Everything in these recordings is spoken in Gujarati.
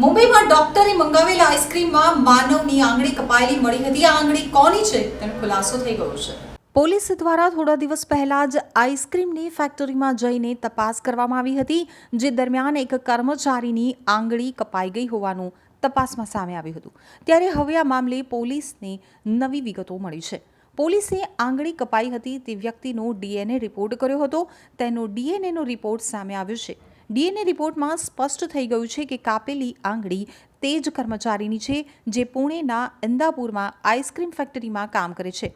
ડોક્ટરે મંગાવેલા આઈસ્ક્રીમમાં માનવની આંગળી કપાયેલી મળી હતી. આ આંગળી કોની છે? તેનો ખુલાસો થઈ ગયો છે. પોલીસ દ્વારા થોડા દિવસ પહેલા જ આઈસ્ક્રીમની ફેક્ટરીમાં જઈને તપાસ કરવામાં આવી હતી, જે દરમિયાન એક કર્મચારીની આંગળી કપાઈ ગઈ હોવાનું તપાસમાં સામે આવ્યું હતું. ત્યારે હવે આ મામલે પોલીસને નવી વિગતો મળી છે. પોલીસે આંગળી કપાઈ હતી તે વ્યક્તિનો ડીએનએ રિપોર્ટ કર્યો હતો. તેનો ડીએનએનો રિપોર્ટ સામે આવ્યો છે. ડીએનએ રિપોર્ટમાં સ્પષ્ટ થઈ ગયું છે કે કાપેલી આંગળી તે જ કર્મચારીની છે જે પુણેના ઇન્દાપુરમાં આઈસ્ક્રીમ ફેક્ટરીમાં કામ કરે છે.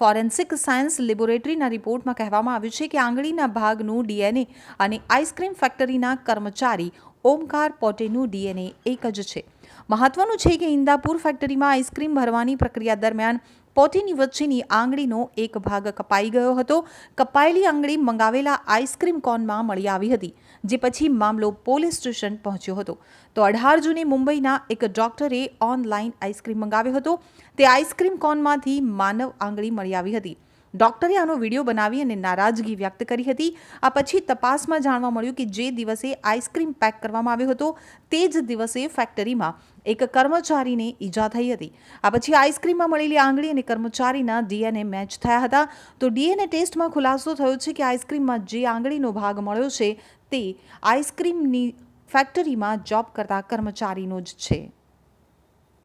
ફોરેન્સિક સાયન્સ લેબોરેટરીના રિપોર્ટમાં કહેવામાં આવ્યું છે કે આંગળીના ભાગનું ડીએનએ અને આઈસ્ક્રીમ ફેક્ટરીના કર્મચારી ઓમકાર પોટેનું ડીએનએ એક જ છે. મહત્વનું છે કે ઇન્દાપુર ફેક્ટરીમાં આઈસ્ક્રીમ ભરવાની પ્રક્રિયા દરમિયાન પોટીની વચ્ચેની આંગળીનો એક ભાગ કપાઈ ગયો હતો. કપાયેલી આંગળી મંગાવેલા આઈસ્ક્રીમ કોનમાં મળી આવી હતી, જે પછી મામલો પોલીસ સ્ટેશન પહોંચ્યો હતો. તો અઢાર જૂને મુંબઈના એક ડોક્ટરે ઓનલાઈન આઈસ્ક્રીમ મંગાવ્યો હતો. તે આઈસ્ક્રીમ કોનમાંથી માનવ આંગળી મળી આવી હતી. ડોક્ટરે આનો વીડિયો બનાવી અને નારાજગી વ્યક્ત કરી હતી. આ પછી તપાસમાં જાણવા મળ્યું કે જે દિવસે આઈસ્ક્રીમ પેક કરવામાં આવ્યો હતો, તે જ દિવસે ફેક્ટરીમાં એક કર્મચારીને ઈજા થઈ હતી. આ પછી આઈસ્ક્રીમમાં મળેલી આંગળી અને કર્મચારીના ડીએનએ મેચ થયા હતા. તો ડીએનએ ટેસ્ટમાં ખુલાસો થયો છે કે આઈસ્ક્રીમમાં જે આંગળીનો ભાગ મળ્યો છે, તે આઈસ્ક્રીમની ફેક્ટરીમાં જોબ કરતા કર્મચારીનો જ છે.